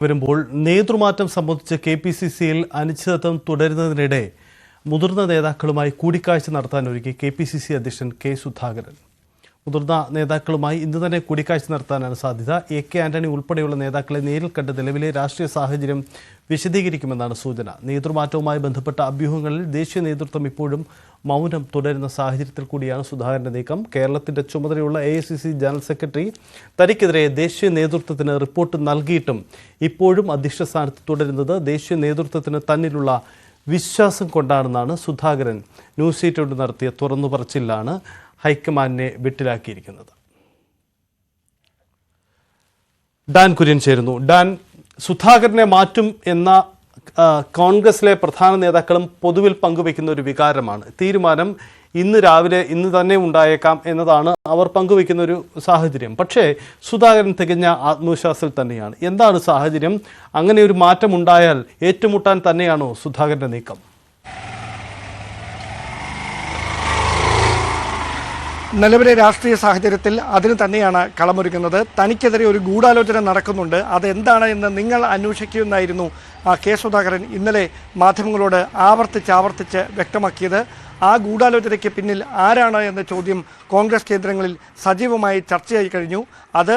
വരുമ്പോൾ നേതൃമാറ്റം സംബന്ധിച്ച് K P C സിയിൽ അനിശ്ചിതത്വം തുടരുന്നതിനിടെ മുതിർന്ന നേതാക്കളുമായി കൂടിക്കാഴ്ച നടത്താൻ ഒരുങ്ങി കെ പി സി സി അധ്യക്ഷൻ കെ സുധാകരൻ. മുതിർന്ന നേതാക്കളുമായി ഇന്ന് തന്നെ കൂടിക്കാഴ്ച നടത്താനാണ് സാധ്യത. എ കെ ആന്റണി ഉൾപ്പെടെയുള്ള നേതാക്കളെ നേരിൽ കണ്ട് നിലവിലെ രാഷ്ട്രീയ സാഹചര്യം വിശദീകരിക്കുമെന്നാണ് സൂചന. നേതൃമാറ്റവുമായി ബന്ധപ്പെട്ട അഭ്യൂഹങ്ങളിൽ ദേശീയ നേതൃത്വം ഇപ്പോഴും മൗനം തുടരുന്ന സാഹചര്യത്തിൽ കൂടിയാണ് സുധാകരന്റെ നീക്കം. കേരളത്തിന്റെ ചുമതലയുള്ള എ ജനറൽ സെക്രട്ടറി തനിക്കെതിരെ ദേശീയ നേതൃത്വത്തിന് റിപ്പോർട്ട് നൽകിയിട്ടും ഇപ്പോഴും അധ്യക്ഷ സ്ഥാനത്ത് തുടരുന്നത് ദേശീയ നേതൃത്വത്തിന് തന്നിലുള്ള വിശ്വാസം കൊണ്ടാണെന്നാണ് സുധാകരൻ ന്യൂസ് എയ്റ്റോട് നടത്തിയ തുറന്നു പറച്ചിലാണ് ഹൈക്കമാൻഡിനെ വെട്ടിലാക്കിയിരിക്കുന്നത്. ഡാൻ കുര്യൻ ചേരുന്നു. ഡാൻ സുധാകരനെ മാറ്റും എന്ന കോൺഗ്രസിലെ പ്രധാന നേതാക്കളും പൊതുവിൽ പങ്കുവയ്ക്കുന്ന ഒരു വികാരമാണ്. തീരുമാനം ഇന്ന് രാവിലെ ഇന്ന് തന്നെ ഉണ്ടായേക്കാം എന്നതാണ് അവർ പങ്കുവയ്ക്കുന്ന ഒരു സാഹചര്യം. പക്ഷേ സുധാകരൻ തികഞ്ഞ ആത്മവിശ്വാസത്തിൽ തന്നെയാണ്. എന്താണ് സാഹചര്യം? അങ്ങനെ ഒരു മാറ്റം ഉണ്ടായാൽ ഏറ്റുമുട്ടാൻ തന്നെയാണോ സുധാകരന്റെ നീക്കം? നിലവിലെ രാഷ്ട്രീയ സാഹചര്യത്തിൽ അതിന് തന്നെയാണ് കളമൊരുങ്ങുന്നത് തനിക്കെതിരെ ഒരു ഗൂഢാലോചന നടക്കുന്നുണ്ട്. അതെന്താണ് എന്ന് നിങ്ങൾ അന്വേഷിക്കുമെന്നായിരുന്നു കെ സുധാകരൻ ഇന്നലെ മാധ്യമങ്ങളോട് ആവർത്തിച്ച് ആവർത്തിച്ച് വ്യക്തമാക്കിയത്. ആ ഗൂഢാലോചനയ്ക്ക് പിന്നിൽ ആരാണ് എന്ന ചോദ്യം കോൺഗ്രസ് കേന്ദ്രങ്ങളിൽ സജീവമായി ചർച്ചയായി കഴിഞ്ഞു. അത്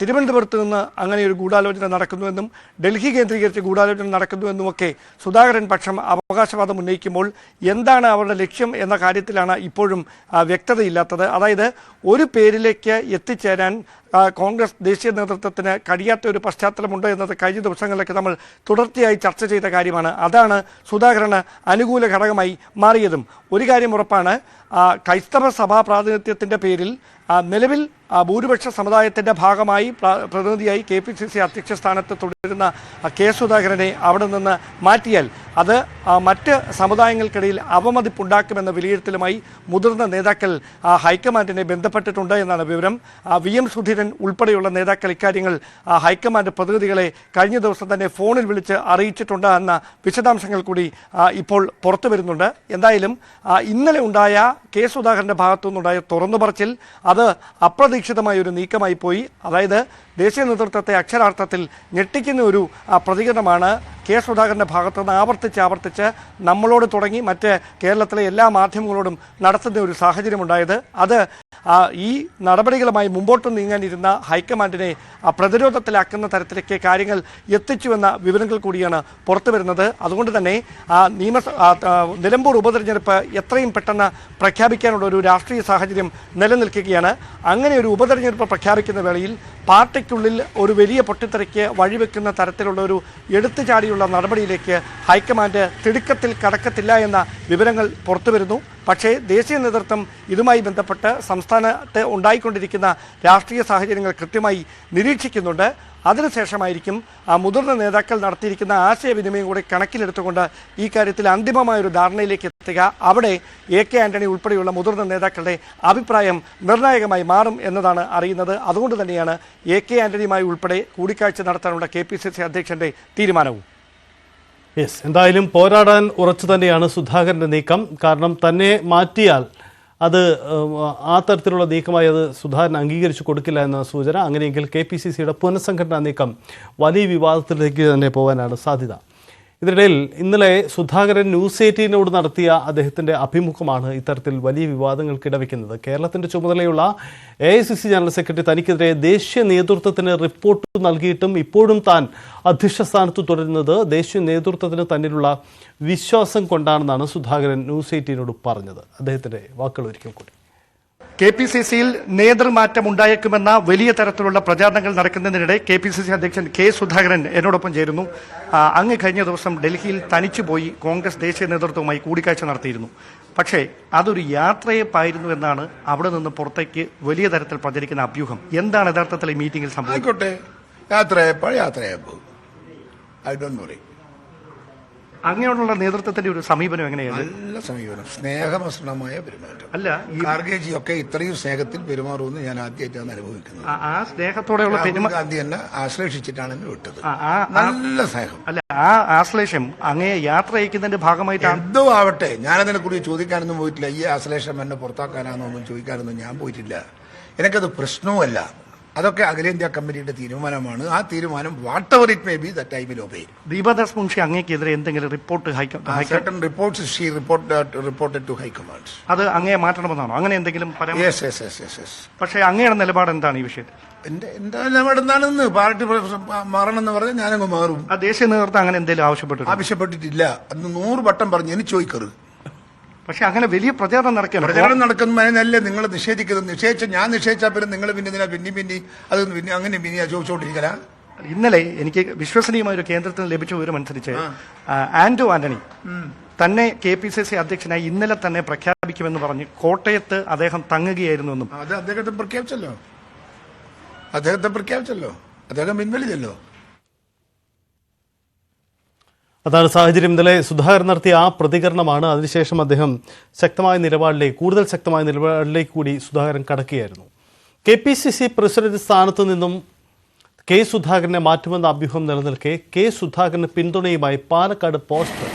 തിരുവനന്തപുരത്ത് നിന്ന് അങ്ങനെ ഒരു ഗൂഢാലോചന നടക്കുന്നുവെന്നും ഡൽഹി കേന്ദ്രീകരിച്ച് ഗൂഢാലോചന നടക്കുന്നുവെന്നുമൊക്കെ സുധാകരൻ പക്ഷം അവകാശവാദം ഉന്നയിക്കുമ്പോൾ എന്താണ് അവരുടെ ലക്ഷ്യം എന്ന കാര്യത്തിലാണ് ഇപ്പോഴും വ്യക്തതയില്ലാത്തത്. അതായത് ഒരു പേരിലേക്ക് എത്തിച്ചേരാൻ കോൺഗ്രസ് ദേശീയ നേതൃത്വത്തിന് കഴിയാത്ത ഒരു പശ്ചാത്തലമുണ്ട് എന്നത് കഴിഞ്ഞ ദിവസങ്ങളിലൊക്കെ നമ്മൾ തുടർച്ചയായി ചർച്ച ചെയ്ത കാര്യമാണ്. അതാണ് സുധാകരന് അനുകൂല ഘടകമായി മാറിയതും. ഒരു കാര്യം ഉറപ്പാണ് ക്രൈസ്തവ സഭാ പ്രാതിനിധ്യത്തിന്റെ പേരിൽ നിലവിൽ ഭൂരിപക്ഷ സമുദായത്തിന്റെ ഭാഗമായി പ്രതിനിധിയായി കെ പി സി സി അധ്യക്ഷ സ്ഥാനത്ത് തുടരുന്ന കെ സുധാകരനെ അവിടെ നിന്ന് മാറ്റിയാൽ അത് മറ്റ് സമുദായങ്ങൾക്കിടയിൽ അവമതിപ്പുണ്ടാക്കുമെന്ന വിലയിരുത്തലുമായി മുതിർന്ന നേതാക്കൾ ഹൈക്കമാൻഡിനെ ബന്ധപ്പെട്ടിട്ടുണ്ട് എന്നാണ് വിവരം. വി എം സുധീരൻ ഉൾപ്പെടെയുള്ള നേതാക്കൾ ഇക്കാര്യങ്ങൾ ഹൈക്കമാൻഡ് പ്രതിനിധികളെ കഴിഞ്ഞ ദിവസം തന്നെ ഫോണിൽ വിളിച്ച് അറിയിച്ചിട്ടുണ്ട് എന്ന വിശദാംശങ്ങൾ കൂടി ഇപ്പോൾ പുറത്തു വരുന്നുണ്ട്. എന്തായാലും ഇന്നലെ ഉണ്ടായ കെ സുധാകരന്റെ ഭാഗത്തുനിന്നുണ്ടായ തുറന്നു പറച്ചിൽ അത് അപ്രതീക്ഷിതമായ ഒരു നീക്കമായി പോയി. അതായത് ദേശീയ നേതൃത്വത്തെ അക്ഷരാർത്ഥത്തിൽ ഞെട്ടിക്കുന്ന ഒരു പ്രതികരണമാണ് കെ സുധാകരന്റെ ഭാഗത്തു നിന്ന് ആവർത്തിച്ച് ആവർത്തിച്ച് നമ്മളോട് തുടങ്ങി മറ്റ് കേരളത്തിലെ എല്ലാ മാധ്യമങ്ങളോടും നടത്തുന്ന ഒരു സാഹചര്യമുണ്ടായത്. അത് ഈ നടപടികളുമായി മുമ്പോട്ട് നീങ്ങാനിരുന്ന ഹൈക്കമാൻഡിനെ പ്രതിരോധത്തിലാക്കുന്ന തരത്തിലേക്ക് കാര്യങ്ങൾ എത്തിച്ചുവെന്ന വിവരങ്ങൾ കൂടിയാണ് പുറത്തു വരുന്നത്. അതുകൊണ്ട് തന്നെ ആ, നിലമ്പൂർ ഉപതെരഞ്ഞെടുപ്പ് എത്രയും പെട്ടെന്ന് പ്രഖ്യാപിക്കാനുള്ള ഒരു രാഷ്ട്രീയ സാഹചര്യം നിലനിൽക്കുകയാണ്. അങ്ങനെ ഒരു ഉപതെരഞ്ഞെടുപ്പ് പ്രഖ്യാപിക്കുന്ന വേളയിൽ പാർട്ടിക്കുള്ളിൽ ഒരു വലിയ പൊട്ടിത്തെറിക്ക് വഴിവെക്കുന്ന തരത്തിലുള്ള ഒരു എടുത്തുചാടിയുള്ള നടപടിയിലേക്ക് ഹൈക്കമാൻഡ് തിടുക്കത്തിൽ കടക്കത്തില്ല എന്ന വിവരങ്ങൾ പുറത്തു വരുന്നു പക്ഷേ ദേശീയ നേതൃത്വം ഇതുമായി ബന്ധപ്പെട്ട് സംസ്ഥാനത്ത് ഉണ്ടായിക്കൊണ്ടിരിക്കുന്ന രാഷ്ട്രീയ സാഹചര്യങ്ങൾ കൃത്യമായി നിരീക്ഷിക്കുന്നുണ്ട്. അതിനുശേഷമായിരിക്കും ആ മുതിർന്ന നേതാക്കൾ നടത്തിയിരിക്കുന്ന ആശയവിനിമയം കൂടി കണക്കിലെടുത്തുകൊണ്ട് ഈ കാര്യത്തിൽ അന്തിമമായ ഒരു ധാരണയിലേക്ക് എത്തുക. അവിടെ എ കെ ആന്റണി ഉൾപ്പെടെയുള്ള മുതിർന്ന നേതാക്കളുടെ അഭിപ്രായം നിർണായകമായി മാറും എന്നതാണ് അറിയുന്നത്. അതുകൊണ്ട് തന്നെയാണ് എ കെ ആന്റണിയുമായി ഉൾപ്പെടെ കൂടിക്കാഴ്ച നടത്താനുള്ള കെ പി സി സി അധ്യക്ഷന്റെ തീരുമാനവും. യെസ് എന്തായാലും പോരാടാൻ ഉറച്ചു തന്നെയാണ് സുധാകരന്റെ നീക്കം. കാരണം തന്നെ മാറ്റിയാൽ അത് ആ തരത്തിലുള്ള നീക്കമായി അത് സുധാകരൻ അംഗീകരിച്ചു കൊടുക്കില്ല എന്ന സൂചന. അങ്ങനെയെങ്കിൽ കെ പി സി സിയുടെ പുനഃസംഘടനാ നീക്കം വലിയ വിവാദത്തിലേക്ക് തന്നെ പോകാനാണ് സാധ്യത. ഇതിനിടയിൽ ഇന്നലെ സുധാകരൻ ന്യൂസ് എയ്റ്റീനോട് നടത്തിയ അദ്ദേഹത്തിന്റെ അഭിമുഖമാണ് ഇത്തരത്തിൽ വലിയ വിവാദങ്ങൾക്ക് ഇടവെക്കുന്നത്. കേരളത്തിന്റെ ചുമതലയുള്ള A I C C general secretary തനിക്കെതിരെ ദേശീയ നേതൃത്വത്തിന് റിപ്പോർട്ട് നൽകിയിട്ടും ഇപ്പോഴും താൻ അധ്യക്ഷ സ്ഥാനത്ത് തുടരുന്നത് ദേശീയ നേതൃത്വത്തിന് തന്നിലുള്ള വിശ്വാസം കൊണ്ടാണെന്നാണ് സുധാകരൻ ന്യൂസ് എയ്റ്റീനോട് പറഞ്ഞത്. അദ്ദേഹത്തിന്റെ വാക്കുകൾ ഒരിക്കൽ കൂടി. കെ പി സി സിയിൽ നേതൃമാറ്റം ഉണ്ടായേക്കുമെന്ന വലിയ തരത്തിലുള്ള പ്രചാരണങ്ങൾ നടക്കുന്നതിനിടെ കെ പി സി സി അധ്യക്ഷൻ കെ സുധാകരൻ എന്നോടൊപ്പം ചേരുന്നു. അങ്ങ് കഴിഞ്ഞ ദിവസം ഡൽഹിയിൽ തനിച്ചു പോയി കോൺഗ്രസ് ദേശീയ നേതൃത്വവുമായി കൂടിക്കാഴ്ച നടത്തിയിരുന്നു. പക്ഷേ അതൊരു യാത്രയപ്പായിരുന്നു എന്നാണ് അവിടെ നിന്ന് പുറത്തേക്ക് വലിയ തരത്തിൽ പ്രചരിക്കുന്ന അഭ്യൂഹം. എന്താണ് യഥാർത്ഥത്തിൽ ഈ മീറ്റിംഗിൽ സംഭവിക്കട്ടെ യാത്രയായപ്പോൾ യാത്രയപ്പോൾ ഐ ഡോണ്ട് വറി. അങ്ങനെയുള്ള നേതൃത്വത്തിന്റെ ഒരു സമീപനം എങ്ങനെയാണ്? നല്ല സമീപനം. സ്നേഹമസൃണമായ പെരുമാറ്റം. അല്ല ഈ ഖാർഗേജി ഒക്കെ ഇത്രയും സ്നേഹത്തിൽ പെരുമാറുമെന്ന് ഞാൻ ആദ്യമായിട്ടാണ് അനുഭവിക്കുന്നത്. ആ- സ്നേഹത്തോടെയുള്ള രാഹുൽ ഗാന്ധി എന്നെ ആശ്ലേഷിച്ചിട്ടാണ് എന്നെ വിട്ടത്. നല്ല സ്നേഹം. അല്ല ആ ആശ്ലേഷം അങ്ങേ യാത്ര അയക്കുന്നതിന്റെ ഭാഗമായിട്ടാണ് എന്തോ ആവട്ടെ ഞാനതിനെ കുറിച്ച് ചോദിക്കാനൊന്നും പോയിട്ടില്ല. ഈ ആശ്ലേഷം എന്നെ പുറത്താക്കാനാണെന്നൊന്നും ചോദിക്കാനൊന്നും ഞാൻ പോയിട്ടില്ല. എനിക്കത് പ്രശ്നവുമല്ല. അതൊക്കെ അഖിലേന്ത്യാ കമ്മിറ്റിയുടെ തീരുമാനമാണ്. ആ തീരുമാനം whatever it may be the ടൈമിൽ ഒബേ. ദീപദാസ് മുൻഷി അങ്ങേക്കെതിരെ എന്തെങ്കിലും report ഹൈക്ക- report she report reported to high command. അത് അങ്ങേ മാറ്റണമെന്നാണോ? അങ്ങനെ എന്തെങ്കിലും യെസ് യെസ് യെസ് yes. പക്ഷേ അങ്ങയുടെ നിലപാട് എന്താണ് ഈ വിഷയത്തിൽ? എന്റെ എന്താ നിലപാട് എന്താണെന്ന് പാർട്ടി മാറണമെന്ന് പറഞ്ഞാൽ ഞാനങ്ങ് മാറും. ആ ദേശീയ നേതൃത്വം അങ്ങനെ എന്തെങ്കിലും ആവശ്യപ്പെട്ടു ആവശ്യപ്പെട്ടിട്ടില്ല. അന്ന് നൂറ് വട്ടം പറഞ്ഞു എനിക്ക് ചോദിക്കരുത്. പക്ഷെ അങ്ങനെ വലിയ പ്രചാരണം നടക്കുകയാണ് പ്രചാരണം നടക്കുന്നതിനല്ലേ നിങ്ങൾ നിഷേധിക്കുന്നത് നിഷേധിച്ച ഞാൻ നിഷേധിച്ചാൽ പിന്നെ നിങ്ങൾ പിന്നെ ഇതിനാ പിന്നി പിന്നി അത് പിന്നെ അങ്ങനെ പിന്നെ ചോദിച്ചുകൊണ്ടിരിക്കല ഇന്നലെ എനിക്ക് വിശ്വസനീയമായ ഒരു കേന്ദ്രത്തിൽ നിന്ന് ലഭിച്ച വിവരം അനുസരിച്ച് ആന്റോ ആന്റണി തന്നെ കെ പി സി സി അധ്യക്ഷനായി ഇന്നലെ തന്നെ പ്രഖ്യാപിക്കുമെന്ന് പറഞ്ഞ് കോട്ടയത്ത് അദ്ദേഹം തങ്ങുകയായിരുന്നു എന്നും അത് അദ്ദേഹത്തെ പ്രഖ്യാപിച്ചല്ലോ. അദ്ദേഹത്തെ പ്രഖ്യാപിച്ചല്ലോ. അദ്ദേഹം പിൻവലിച്ചല്ലോ. അതാണ് സാഹചര്യം. ഇന്നലെ സുധാകരൻ നടത്തിയ ആ പ്രതികരണമാണ്. അതിനുശേഷം അദ്ദേഹം ശക്തമായ നിലപാടിലേക്ക് കൂടുതൽ ശക്തമായ നിലപാടിലേക്ക് കൂടി Sudhakaran കടക്കുകയായിരുന്നു. K P C C president സ്ഥാനത്തു നിന്നും കെ സുധാകരനെ മാറ്റുമെന്ന അഭ്യൂഹം നിലനിൽക്കെ കെ സുധാകരന് പിന്തുണയുമായി പാലക്കാട് പോസ്റ്റർ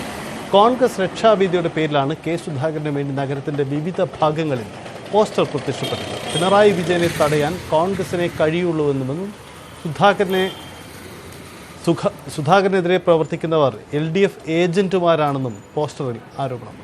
കോൺഗ്രസ് രക്ഷാവേദിയുടെ പേരിലാണ് കെ സുധാകരന് വേണ്ടി നഗരത്തിന്റെ വിവിധ ഭാഗങ്ങളിൽ പോസ്റ്റർ പ്രത്യക്ഷപ്പെട്ടത്. പിണറായി വിജയനെ തടയാൻ കോൺഗ്രസിനെ കഴിയുള്ളൂ എന്നും സുധാകരനെ സുധാകരനെതിരെ പ്രവർത്തിക്കുന്നവർ എൽ ഡി എഫ് ഏജന്റുമാരാണെന്നും പോസ്റ്ററിൽ ആരോപണം.